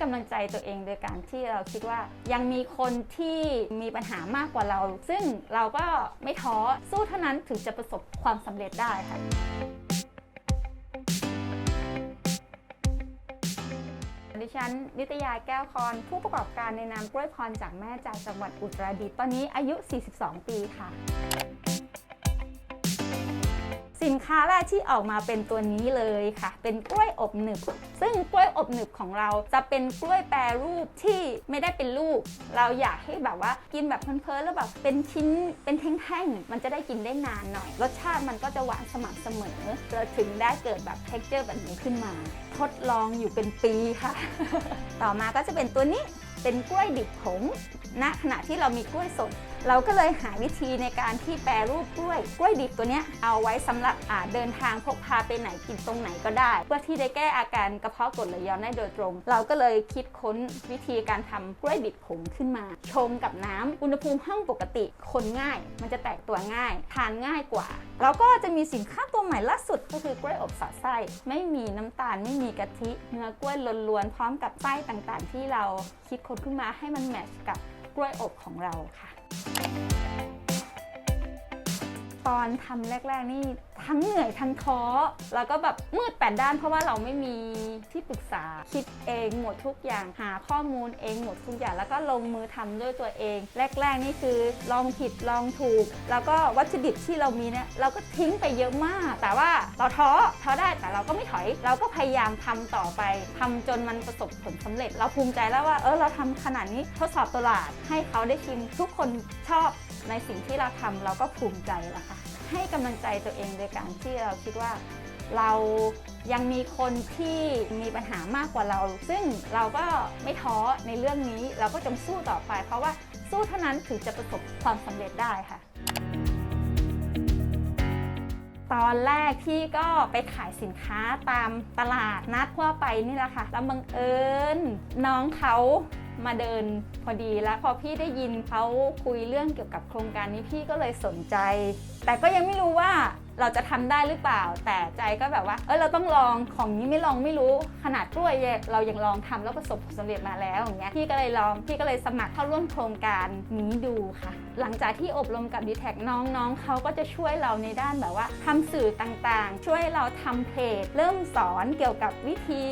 กำลังใจตัวเองโดยการที่เราคิดว่ายังมีคนที่มีปัญหามากกว่าเรา ซึ่งเราก็ไม่ท้อสู้เท่านั้นถึงจะประสบความสำเร็จได้ค่ะดิฉันนิตยาแก้วคอนผู้ประกอบการในนามกล้วยพรจากแม่จากจังหวัดอุตรดิตถ์ตอนนี้อายุ 42 ปีค่ะ สินค้าแรกที่ออกมาเป็นตัวนี้เลยค่ะ เป็นกล้วยอบหนึบ ซึ่งกล้วยอบหนึบของเราจะเป็นกล้วยแปรรูปที่ไม่ได้เป็นลูก เราอยากให้แบบว่ากินแบบเพลินๆแล้วแบบเป็นชิ้นเป็นแท่งๆ มันจะได้กินได้นานหน่อย รสชาติมันก็จะหวานสม่ำเสมอเราถึงได้เกิดแบบ t e x t อร์แบบนี้ขึ้นมา ทดลองอยู่เป็นปีค่ะ ต่อมาก็จะเป็นตัวนี้เป็นกล้วยดิบผงณขณะที่เรามีกล้วยสด เราก็เลยหาวิธีในการที่แปรรูปกล้วย กล้วยดิบตัวนี้เอาไว้สำหรับอ่าเดินทางพกพาไปไหนกินตรงไหนก็ได้ เพื่อที่ได้แก้อาการกระเพาะกรดไหลย้อนได้โดยตรง เราก็เลยคิดค้นวิธีการทำกล้วยดิบผงขึ้นมา ชงกับน้ำอุณหภูมิห้องปกติคนง่าย มันจะแตกตัวง่าย ทานง่ายกว่า แล้วก็จะมีสินค้าตัวใหม่ล่าสุดก็คือกล้วยอบสอดไส้ ไม่มีน้ำตาลไม่มีกะทิเนื้อกล้วยล้วนๆพร้อมกับไส้ต่างๆ ที่เราคิดค้นขึ้นมาให้มันแมทช์กับกล้วยอบของเราค่ะ うん。 ตอนทำแรก ๆ นี่ทั้งเหนื่อยทั้งท้อแล้วก็แบบมืดแปดด้านเพราะว่าเราไม่มีที่ปรึกษาคิดเองหมดทุกอย่างหาข้อมูลเองหมดทุกอย่างแล้วก็ลงมือทำด้วยตัวเอง แรก ๆ นี่คือลองผิดลองถูก แล้วก็วัตถุดิบที่เรามีเนี่ยเราก็ทิ้งไปเยอะมาก แต่ว่าเราท้อท้อได้แต่เราก็ไม่ถอย เราก็พยายามทำต่อไปทำจนมันประสบผลสำเร็จ เราภูมิใจแล้วว่าเออเราทำขนาดนี้ทดสอบตลาดให้เขาได้ชิมทุกคนชอบ ในสิ่งที่เราทำเราก็ภูมิใจแล้วค่ะให้กำลังใจตัวเองโดยการที่เราคิดว่าเรายังมีคนที่มีปัญหามากกว่าเรา ซึ่งเราก็ไม่ท้อในเรื่องนี้เราก็จงสู้ต่อไป เพราะว่าสู้เท่านั้นถึงจะประสบความสำเร็จได้ค่ะ ตอนแรกที่ก็ไปขายสินค้าตามตลาดนัดทั่วไปนี่แหละค่ะ แล้วบังเอิญน้องเขา มาเดินพอดีแล้วพอพี่ได้ยินเขาคุยเรื่องเกี่ยวกับโครงการนี้พี่ก็เลยสนใจ แต่ก็ยังไม่รู้ว่าเราจะทำได้หรือเปล่า แต่ใจก็แบบว่า เออเราต้องลองของนี้ไม่ลองไม่รู้ขนาดกล้วยเนี่ยเรายังลองทำแล้วประสบผลสำเร็จมาแล้วอย่างเงี้ยพี่ก็เลยลองพี่ก็เลยสมัครเข้าร่วมโครงการนี้ดูค่ะ หลังจากที่อบรมกับดีแท็น้องๆเขาก็จะช่วยเราในด้านแบบว่าทำสื่อต่างๆ ช่วยเราทำเพจ เริ่มสอนเกี่ยวกับวิธี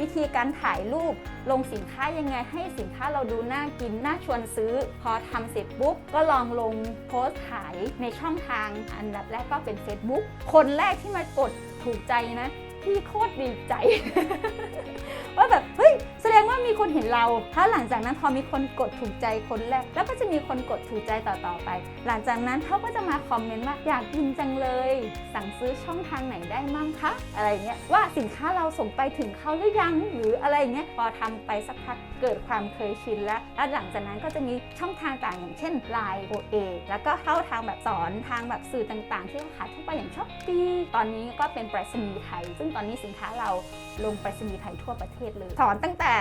วิธีการถ่ายรูปลงสินค้ายังไงให้สินค้าเราดูน่ากินน่าชวนซื้อ พอทำเสร็จปุ๊บก็ลองลงโพสต์ขายในช่องทางอันดับแรกก็เป็น Facebook คนแรกที่มากดถูกใจนะ พี่โคตรดีใจ ว่าแบบเฮ้ยแสดงว่ามีคนเห็นเรา ถ้าหลังจากนั้นพอมีคนกดถูกใจคนแรก แล้วก็จะมีคนกดถูกใจต่อๆไป หลังจากนั้นเขาก็จะมาคอมเมนต์ว่าอยากกินจังเลย สั่งซื้อช่องทางไหนได้มั่งคะอะไรเงี้ยว่าสินค้าเราส่งไปถึงเขาหรือยังหรืออะไรเงี้ยพอทำไปสักพักเกิดความเคยชินแล้วแล้วหลังจากนั้นก็จะมีช่องทางต่างอย่างเช่น Line OA แล้วก็เข้าทางแบบสอนทางแบบสื่อต่าง ๆ ที่เขาขายทั่วไปอย่างช้อปปีตอนนี้ก็เป็นไปรษณีย์ไทยซึ่งตอนนี้สินค้าเราลงไปรษณีย์ไทยทั่วประเทศเลย สอนตั้งแต่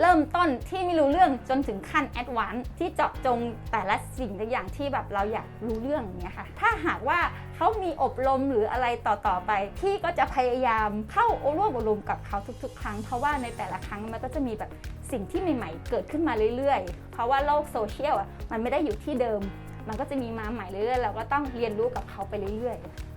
เริ่มต้นที่ไม่รู้เรื่องจนถึงขั้นแอดวานซ์ที่เจาะจงแต่ละสิ่งแต่อย่างที่แบบเราอยากรู้เรื่องเงี้ยค่ะ ถ้าหากว่าเขามีอบรมหรืออะไรต่อๆไปที่ก็จะพยายามเข้าร่วมอบรมกับเขาทุกๆ ครั้ง เพราะว่าในแต่ละครั้งมันก็จะมีแบบสิ่งที่ใหม่ๆ เกิดขึ้นมาเรื่อยๆ เพราะว่าโลกโซเชียลอะมันไม่ได้อยู่ที่เดิม มันก็จะมีมาใหม่เรื่อยๆเราก็ต้องเรียนรู้กับเขาไปเรื่อยๆ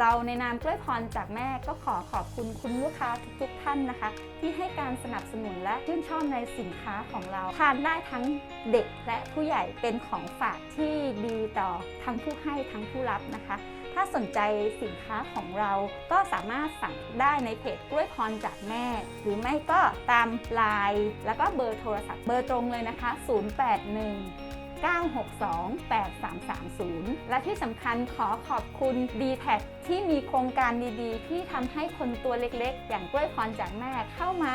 เราในนามกล้วยพรจากแม่ก็ขอขอบคุณคุณลูกค้าทุกๆท่านนะคะ ที่ให้การสนับสนุนและชื่นชอบในสินค้าของเรา ทานได้ทั้งเด็กและผู้ใหญ่เป็นของฝากที่ดีต่อทั้งผู้ให้ทั้งผู้รับนะคะ ถ้าสนใจสินค้าของเราก็สามารถสั่งได้ในเพจกล้วยพรจากแม่ หรือไม่ก็ตามไลน์แล้วก็เบอร์โทรศัพท์เบอร์ตรงเลยนะคะ 081 962 8330 และที่สำคัญขอขอบคุณ d t แทที่มีโครงการดีๆ ที่ทำให้คนตัวเล็กๆ อย่างกล้วยพรจากแม่เข้ามา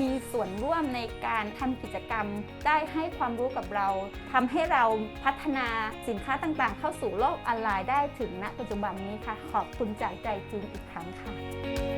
มีส่วนร่วมในการทำกิจกรรม ได้ให้ความรู้กับเราทำให้เราพัฒนาสินค้าต่างๆ เข้าสู่โลกออนไลน์ได้ถึงณปัจจุบันนี้ค่ะ ขอบคุณจากใจจริงอีกครั้งค่ะ